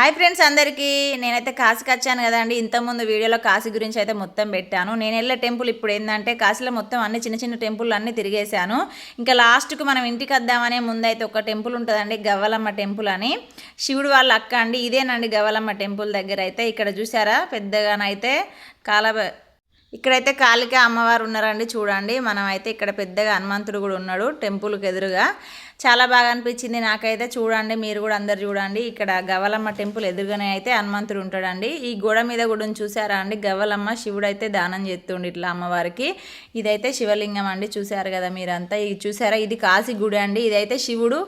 Hi friends అందరికీ. నేనైతే కాశీకి వచ్చాను కదండి. ఇంతకుముందు వీడియోలో కాశీ గురించి అయితే మొత్తం పెట్టాను. నేను వెళ్ళే టెంపుల్ ఇప్పుడు ఏంటంటే కాశీలో మొత్తం అన్ని చిన్న చిన్న టెంపుల్ అన్నీ తిరిగేశాను. ఇంకా లాస్ట్కు మనం ఇంటికి వద్దామనే ముందు అయితే ఒక టెంపుల్ ఉంటుందండి గవ్వలమ్మ టెంపుల్ అని. శివుడు వాళ్ళ అక్క అండి ఇదేనండి గవ్వలమ్మ టెంపుల్ దగ్గర అయితే. ఇక్కడ చూసారా పెద్దగానైతే కాల ఇక్కడైతే కాళిక అమ్మవారు ఉన్నారండి చూడండి. మనం అయితే ఇక్కడ పెద్దగా హనుమంతుడు కూడా ఉన్నాడు టెంపుల్కి ఎదురుగా. చాలా బాగా అనిపించింది నాకైతే. చూడండి మీరు కూడా అందరు చూడండి. ఇక్కడ గవలమ్మ టెంపుల్ ఎదురుగానే అయితే హనుమంతుడు ఉంటాడండి. ఈ గోడ మీద కూడా చూసారా అండి? గవలమ్మ శివుడు అయితే దానం చేస్తుండి ఇట్లా అమ్మవారికి. ఇదైతే శివలింగం అండి చూసారు కదా మీరంతా. ఇది చూసారా? ఇది కాశీ గుడి అండి. ఇదైతే శివుడు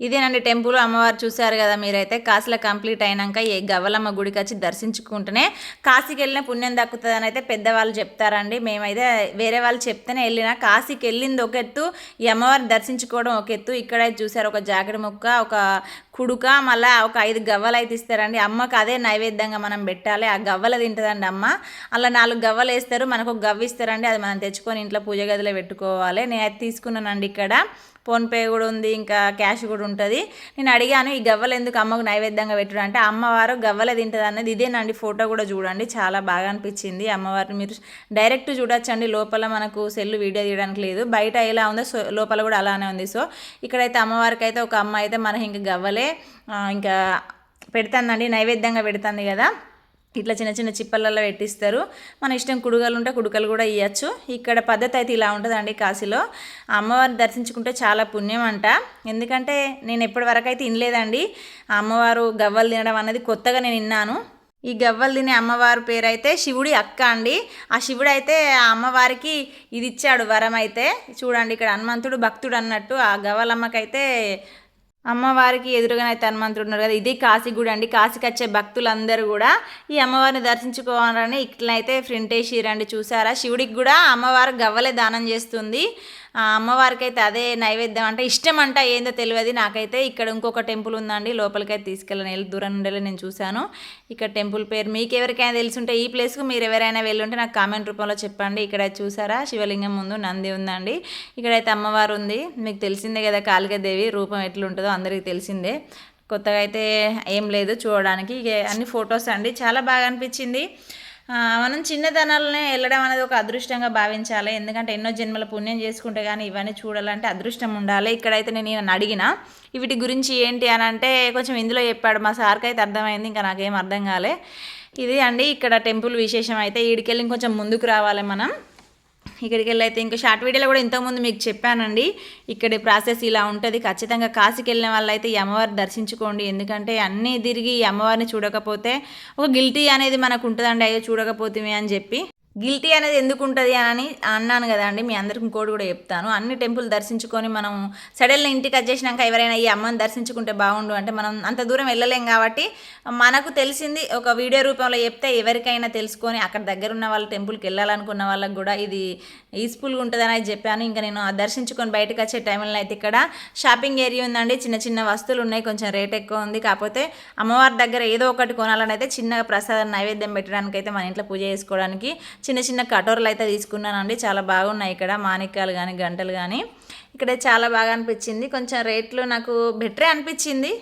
ఇదేనండి టెంపుల్ అమ్మవారు చూశారు కదా మీరైతే. కాశీలో కంప్లీట్ అయినాక ఏ గవ్వలమ్మ గుడికి వచ్చి దర్శించుకుంటేనే కాశీకి వెళ్ళిన పుణ్యం దక్కుతుందని అయితే పెద్దవాళ్ళు చెప్తారండి. మేమైతే వేరే వాళ్ళు చెప్తేనే వెళ్ళిన కాశీకి వెళ్ళింది ఒక ఎత్తు ఈ అమ్మవారిని దర్శించుకోవడం ఒక ఎత్తు. ఇక్కడ చూసారు ఒక జాకెట్ ముక్క ఒక కుడుక మళ్ళీ ఒక ఐదు గవ్వలు అయితే ఇస్తారండి. అమ్మకు అదే నైవేద్యంగా మనం పెట్టాలి. ఆ గవ్వలు తింటుందండి అమ్మ. అలా నాలుగు గవ్వలు వేస్తారు. మనకు ఒక గవ్వ ఇస్తారండి. అది మనం తెచ్చుకొని ఇంట్లో పూజ గదిలో పెట్టుకోవాలి. నేను అది తీసుకున్నానండి ఇక్కడ. ఫోన్పే కూడా ఉంది. ఇంకా క్యాష్ కూడా ఉంటుంది. నేను అడిగాను ఈ గవ్వలు ఎందుకు అమ్మకు నైవేద్యంగా పెట్టడం? అంటే అమ్మవారు గవ్వలు తింటుంది అన్నది ఇదేనండి. ఫోటో కూడా చూడండి. చాలా బాగా అనిపించింది అమ్మవారిని. మీరు డైరెక్ట్ చూడొచ్చండి. లోపల మనకు సెల్ వీడియో తీయడానికి లేదు. బయట ఎలా ఉందో సో లోపల కూడా అలానే ఉంది. సో ఇక్కడైతే అమ్మవారికి అయితే ఒక అమ్మ అయితే మనకి ఇంకా గవ్వలే ఇంకా పెడతానండి నైవేద్యంగా పెడుతుంది కదా. ఇట్లా చిన్న చిన్న చిప్పలలో పెట్టిస్తారు. మన ఇష్టం కుడుకలు ఉంటే కుడుకలు కూడా ఇవ్వచ్చు ఇక్కడ పద్ధతి అయితే ఇలా ఉంటుందండి కాశీలో. అమ్మవారిని దర్శించుకుంటే చాలా పుణ్యం అంట ఎందుకంటే నేను ఎప్పటి వరకు అయితే వినలేదండి అమ్మవారు గవ్వలు తినడం అనేది కొత్తగా నేను విన్నాను ఈ గవ్వలు తినే అమ్మవారి పేరు అయితే శివుడి అక్క అండి. ఆ శివుడు అయితే ఆ అమ్మవారికి ఇది ఇచ్చాడు వరం అయితే చూడండి ఇక్కడ హనుమంతుడు భక్తుడు అన్నట్టు ఆ గవ్వలమ్మకైతే అమ్మవారికి ఎదురుగానైతే హనుమంతుడు ఉన్నారు కదా. ఇది కాశీ అండి. కాశీకి వచ్చే భక్తులందరూ కూడా ఈ అమ్మవారిని దర్శించుకోవాలని ఇట్లయితే ఫ్రంట్ వేసిరండి చూసారా? శివుడికి కూడా అమ్మవారు గవ్వలే దానం చేస్తుంది. అమ్మవారికి అయితే అదే నైవేద్యం అంటే ఇష్టం అంట ఏందో తెలియదు. నాకైతే ఇక్కడ ఇంకొక టెంపుల్ ఉందండి లోపలికైతే తీసుకెళ్ళని. వెళ్ళి దూరం నుండి నేను చూశాను. ఇక్కడ టెంపుల్ పేరు మీకు ఎవరికైనా తెలుసుంటే ఈ ప్లేస్కు మీరు ఎవరైనా వెళ్ళుంటే నాకు కామెంట్ రూపంలో చెప్పండి. ఇక్కడ చూసారా? శివలింగం ముందు నంది ఉందండి. ఇక్కడైతే అమ్మవారు ఉంది. మీకు తెలిసిందే కదా కాళికాదేవి రూపం ఎట్లుంటుందో అందరికీ తెలిసిందే. కొత్తగా అయితే ఏం లేదు చూడడానికి. ఇక అన్ని ఫొటోస్ అండి. చాలా బాగా అనిపించింది. మనం చిన్నతనాలనే వెళ్ళడం అనేది ఒక అదృష్టంగా భావించాలి. ఎందుకంటే ఎన్నో జన్మల పుణ్యం చేసుకుంటే కానీ ఇవన్నీ చూడాలంటే అదృష్టం ఉండాలి. ఇక్కడైతే నేను ఈయన అడిగిన వీటి గురించి ఏంటి? అని అంటే కొంచెం ఇందులో చెప్పాడు. మా సార్కి అయితే అర్థమైంది ఇంకా నాకేం అర్థం కాలే. ఇది అండి ఇక్కడ టెంపుల్ విశేషం. అయితే వీడికెళ్ళి ఇంకొంచెం ముందుకు రావాలి మనం. ఇక్కడికి వెళ్ళి అయితే ఇంకా షార్ట్ వీడియోలో కూడా ఇంతకుముందు మీకు చెప్పానండి. ఇక్కడ ప్రాసెస్ ఇలా ఉంటుంది. ఖచ్చితంగా కాశీకి వెళ్ళిన వాళ్ళైతే ఈ అమ్మవారిని దర్శించుకోండి. ఎందుకంటే అన్నీ తిరిగి ఈ అమ్మవారిని చూడకపోతే ఒక గిల్టీ అనేది మనకు ఉంటుందండి. అయ్యో చూడకపోతే అని చెప్పి. గిల్టీ అనేది ఎందుకు ఉంటుంది అని అన్నాను కదా అండి. మీ అందరికి ఇంకోటి కూడా చెప్తాను. అన్ని టెంపుల్ దర్శించుకొని మనం సడన్గా ఇంటికి వచ్చేసినాక ఎవరైనా ఈ అమ్మని దర్శించుకుంటే బాగుండు అంటే మనం అంత దూరం వెళ్ళలేం కాబట్టి మనకు తెలిసింది ఒక వీడియో రూపంలో చెప్తే ఎవరికైనా తెలుసుకొని అక్కడ దగ్గర ఉన్న వాళ్ళ టెంపుల్కి వెళ్ళాలనుకున్న వాళ్ళకి కూడా ఇది యూస్ఫుల్గా ఉంటుందని చెప్పాను. ఇంకా నేను దర్శించుకొని బయటకు వచ్చే టైంలో అయితే ఇక్కడ షాపింగ్ ఏరియా ఉందండి. చిన్న చిన్న వస్తువులు ఉన్నాయి. కొంచెం రేట్ ఎక్కువ ఉంది. కాకపోతే అమ్మవారి దగ్గర ఏదో ఒకటి కొనాలని అయితే చిన్నగా ప్రసాదం నైవేద్యం పెట్టడానికి అయితే మన ఇంట్లో పూజ చేసుకోవడానికి చిన్న చిన్న కటోరలు అయితే తీసుకున్నానండి. చాలా బాగున్నాయి ఇక్కడ. మాణిక్యాలు కానీ గంటలు కానీ ఇక్కడ చాలా బాగా అనిపించింది. కొంచెం రేట్లు నాకు బెటరే అనిపించింది.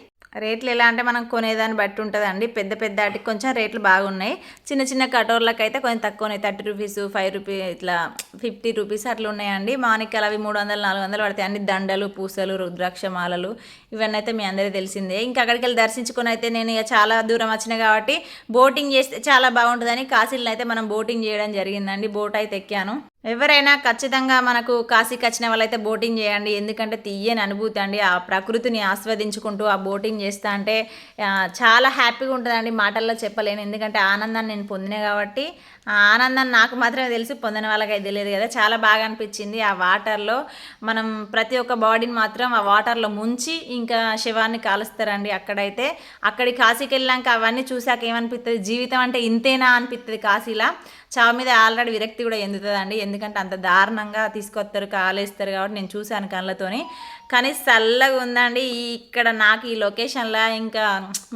రేట్లు ఎలా అంటే మనం కొనేదాన్ని బట్టి ఉంటుందండి. పెద్ద పెద్ద వాటికి కొంచెం రేట్లు బాగున్నాయి. చిన్న చిన్న కటోర్లకు అయితే కొంచెం తక్కువ థర్టీ రూపీస్ ఫైవ్ రూపీ ఇట్లా ఫిఫ్టీ రూపీస్ అట్లా ఉన్నాయండి. మానికలు అవి మూడు వందలు నాలుగు వందలు పడతాయి. అన్ని దండలు పూసలు రుద్రాక్ష మాలలు ఇవన్నీ అయితే మీ అందరికీ తెలిసిందే. ఇంకా అక్కడికి వెళ్ళి దర్శించుకొని అయితే నేను ఇక చాలా దూరం వచ్చిన కాబట్టి బోటింగ్ చేస్తే చాలా బాగుంటుందని కాశీలో అయితే మనం బోటింగ్ చేయడం జరిగిందండి. బోట్ అయితే ఎక్కాను. ఎవరైనా ఖచ్చితంగా మనకు కాశీకి వచ్చిన వాళ్ళైతే బోటింగ్ చేయండి. ఎందుకంటే తీయని అనుభూతి అండి. ఆ ప్రకృతిని ఆస్వాదించుకుంటూ ఆ బోటింగ్ చేస్తా అంటే చాలా హ్యాపీగా ఉంటుందండి మాటల్లో చెప్పలేను. ఎందుకంటే ఆనందాన్ని నేను పొందిన కాబట్టి ఆ ఆనందాన్ని నాకు మాత్రమే తెలిసి పొందిన వాళ్ళకైతే తెలియదు కదా. చాలా బాగా అనిపించింది ఆ వాటర్లో. మనం ప్రతి ఒక్క బాడీని మాత్రం ఆ వాటర్లో ముంచి ఇంకా శివాన్ని కాలుస్తారండి అక్కడైతే. అక్కడి కాశీకి వెళ్ళాక అవన్నీ చూశాక ఏమనిపిస్తుంది జీవితం అంటే ఇంతేనా అనిపిస్తుంది కాశీలా? చావు మీద ఆల్రెడీ విరక్తి కూడా ఎందుతుందండి. ఎందుకంటే అంత దారుణంగా తీసుకొస్తారు కాలేస్తారు కాబట్టి నేను చూశాను కళ్ళతోని. కానీ చల్లగా ఉందండి. ఈ ఇక్కడ నాకు ఈ లొకేషన్లో ఇంకా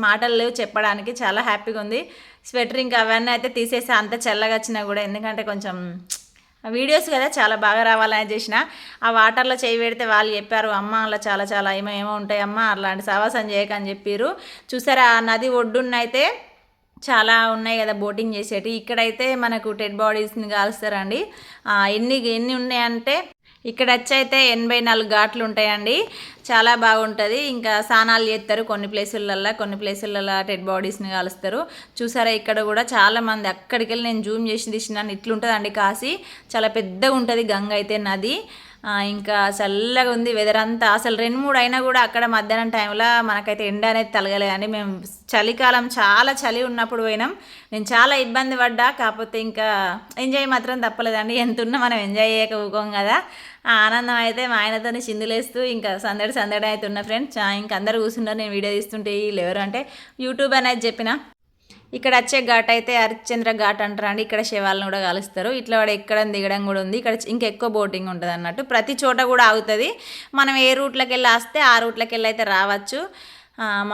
మాటలు లేవు చెప్పడానికి. చాలా హ్యాపీగా ఉంది. స్వెటర్ ఇంకా అవన్నీ అయితే తీసేసి. అంత చల్లగా వచ్చినా కూడా. ఎందుకంటే కొంచెం వీడియోస్ కదా చాలా బాగా రావాలని చేసిన. ఆ వాటర్లో చేయి పెడితే వాళ్ళు చెప్పారు అమ్మ అలా చాలా చాలా ఏమో ఏమో ఉంటాయమ్మా అలాంటి సావాసం చేయకని చెప్పారు చూసారా ఆ నది ఒడ్డున్నైతే చాలా ఉన్నాయి కదా బోటింగ్ చేసేటి. ఇక్కడైతే మనకు టెడ్ బాడీస్ని కాలుస్తారండి. ఎన్ని ఎన్ని ఉన్నాయంటే ఇక్కడ వచ్చి అయితే ఎనభై నాలుగు ఘాట్లు ఉంటాయండి. చాలా బాగుంటుంది. ఇంకా స్నానాలు చేస్తారు కొన్ని ప్లేసులల్లో కొన్ని ప్లేసులలో టెడ్ బాడీస్ని కాలుస్తారు. చూసారా ఇక్కడ కూడా చాలా మంది అక్కడికి వెళ్ళి నేను జూమ్ చేసి తీసినాను ఇట్లుంటుందండి కాశీ. చాలా పెద్దగా ఉంటుంది గంగ అయితే నది. ఇంకా చల్లగా ఉంది వెదర్ అంతా. అసలు రెండు మూడు అయినా కూడా అక్కడ మధ్యాహ్నం టైంలో మనకైతే ఎండ అనేది తలగలేదండి. మేము చలికాలం చాలా చలి ఉన్నప్పుడు పోయినాం. నేను చాలా ఇబ్బంది పడ్డా. కాకపోతే ఇంకా ఎంజాయ్ మాత్రం తప్పలేదండి. ఎంత ఉన్నా మనం ఎంజాయ్ చేయక కదా. ఆ ఆనందం అయితే మా ఆయనతోనే చిందులేస్తూ ఇంకా సందడి సందడి అయితే ఉన్న ఫ్రెండ్స్ ఇంకా అందరు కూర్చున్నారు. నేను వీడియో తీస్తుంటే వీళ్ళు ఎవరు అంటే యూట్యూబ్ అనేది చెప్పిన. ఇక్కడ వచ్చే ఘాట్ అయితే హరిశ్చంద్ర ఘాట్ అంటారు అండి. ఇక్కడ శివాలను కూడా కలుస్తారు. ఇట్లా వాడు ఎక్కడం దిగడం కూడా ఉంది. ఇక్కడ ఇంకా ఎక్కువ బోటింగ్ ఉంటుంది అన్నట్టు. ప్రతి చోట కూడా ఆగుతుంది. మనం ఏ రూట్లోకి వెళ్ళి వస్తే ఆ రూట్లోకి వెళ్ళి అయితే రావచ్చు.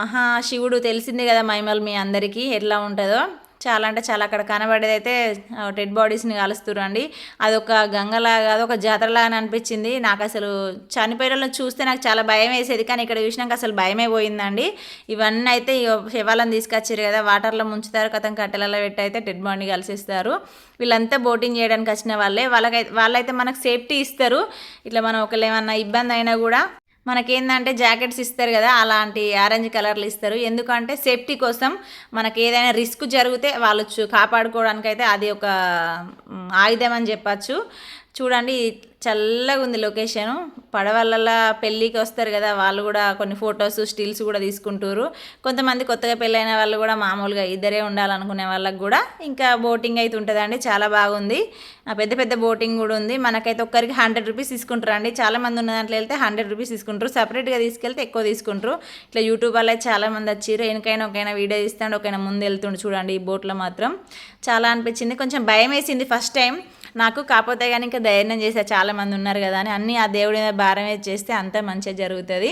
మహాశివుడు తెలిసింది కదా మైమల్ మీ అందరికీ. ఎట్లా ఉంటుందో. చాలా అంటే చాలా. అక్కడ కనబడేది అయితే డెడ్ బాడీస్ని కలుస్తారు అండి. అదొక గంగలాగా అదొక జాతరలాగా అనిపించింది. నాకు అసలు చనిపోయిన చూస్తే నాకు చాలా భయం వేసేది. కానీ ఇక్కడ చూసినాక అసలు భయమే పోయిందండి. ఇవన్నీ అయితే శవాలను తీసుకొచ్చారు కదా వాటర్లో ముంచుతారు కథం కట్టెలలో పెట్టి అయితే డెడ్ బాడీ కలిసిస్తారు. వీళ్ళంతా బోటింగ్ చేయడానికి వచ్చిన వాళ్ళే. వాళ్ళకైతే వాళ్ళైతే మనకు సేఫ్టీ ఇస్తారు. ఇట్లా మనం ఒకళ్ళు ఏమన్నా ఇబ్బంది అయినా కూడా మనకేందంటే జాకెట్స్ ఇస్తారు కదా అలాంటి ఆరెంజ్ కలర్లు ఇస్తారు. ఎందుకంటే సేఫ్టీ కోసం మనకి ఏదైనా రిస్క్ జరిగితే వాళ్ళు కాపాడుకోవడానికైతే అది ఒక ఆయుధం అని చెప్పచ్చు. చూడండి చల్లగా ఉంది లొకేషను. పడవలలో పెళ్ళికి వస్తారు కదా వాళ్ళు కూడా కొన్ని ఫొటోస్ స్టిల్స్ కూడా తీసుకుంటారు. కొంతమంది కొత్తగా పెళ్ళైన వాళ్ళు కూడా మామూలుగా ఇద్దరే ఉండాలనుకునే వాళ్ళకి కూడా ఇంకా బోటింగ్ అయితే ఉంటుందండి. చాలా బాగుంది. ఆ పెద్ద పెద్ద బోటింగ్ కూడా ఉంది. మనకైతే ఒక్కరికి హండ్రెడ్ రూపీస్ తీసుకుంటారు అండి. చాలామంది ఉన్న దాంట్లో వెళ్తే హండ్రెడ్ రూపీస్ తీసుకుంటారు. సపరేట్గా తీసుకెళ్తే ఎక్కువ తీసుకుంటారు. ఇట్లా యూట్యూబ్ వల్ల చాలా మంది వచ్చారు. ఎనకైనా ఒకైనా వీడియో తీస్తాడు ఒకైనా ముందు వెళ్తుండు చూడండి ఈ బోట్లో మాత్రం. చాలా అనిపించింది. కొంచెం భయం వేసింది ఫస్ట్ టైం. నాకు కాకపోతే కానీ ఇంకా ధైర్యం చేసా చాలా మంది ఉన్నారు కదా అని అన్నీ ఆ దేవుడి మీద భారం వేసి చేస్తే అంతా మంచిగా జరుగుతుంది.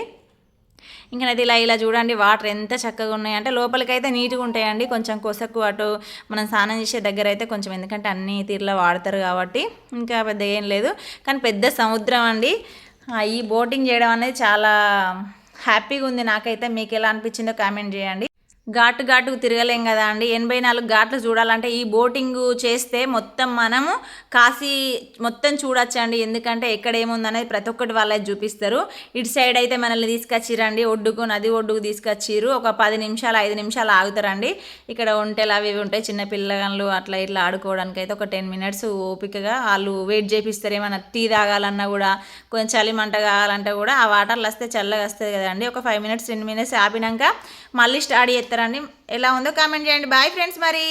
ఇంకా నది ఇలా ఇలా చూడండి వాటర్ ఎంత చక్కగా ఉన్నాయంటే లోపలికైతే నీట్గా ఉంటాయండి. కొంచెం కొసకు అటు మనం స్నానం చేసే దగ్గర అయితే కొంచెం ఎందుకంటే అన్ని తీరులో వాడతారు కాబట్టి ఇంకా పెద్ద ఏం లేదు. కానీ పెద్ద సముద్రం అండి. ఈ బోటింగ్ చేయడం అనేది చాలా హ్యాపీగా ఉంది నాకైతే. మీకు ఎలా అనిపించిందో కామెంట్ చేయండి. ఘాటు ఘాటుకు తిరగలేం కదా అండి. ఎనభై నాలుగు ఘాట్లు చూడాలంటే ఈ బోటింగ్ చేస్తే మొత్తం మనము కాశీ మొత్తం చూడొచ్చండి. ఎందుకంటే ఎక్కడ ఏముందనేది ప్రతి ఒక్కటి వాళ్ళే చూపిస్తారు. ఇటు సైడ్ అయితే మనల్ని తీసుకొచ్చిరండి. ఒడ్డుకు నది ఒడ్డుకు తీసుకొచ్చిర్రు ఒక పది నిమిషాలు ఐదు నిమిషాలు ఆగుతారండి. ఇక్కడ ఒంటెలు అవి ఇవి ఉంటాయి. చిన్న పిల్లగాళ్ళు అట్లా ఇట్లా ఆడుకోవడానికి అయితే ఒక టెన్ మినిట్స్ ఓపికగా వాళ్ళు వెయిట్ చేపిస్తారు. ఏమైనా టీ తాగాలన్నా కూడా కొంచెం చలి మంట కావాలంటే కూడా ఆ వాటర్లు వస్తే చల్లగా వస్తుంది కదండి. ఒక ఫైవ్ మినిట్స్ టెన్ మినిట్స్ ఆపినాక మళ్ళీ స్టార్ట్ చేస్తారండి ఎలా ఉందో కామెంట్ చేయండి. బాయ్ ఫ్రెండ్స్ మరి.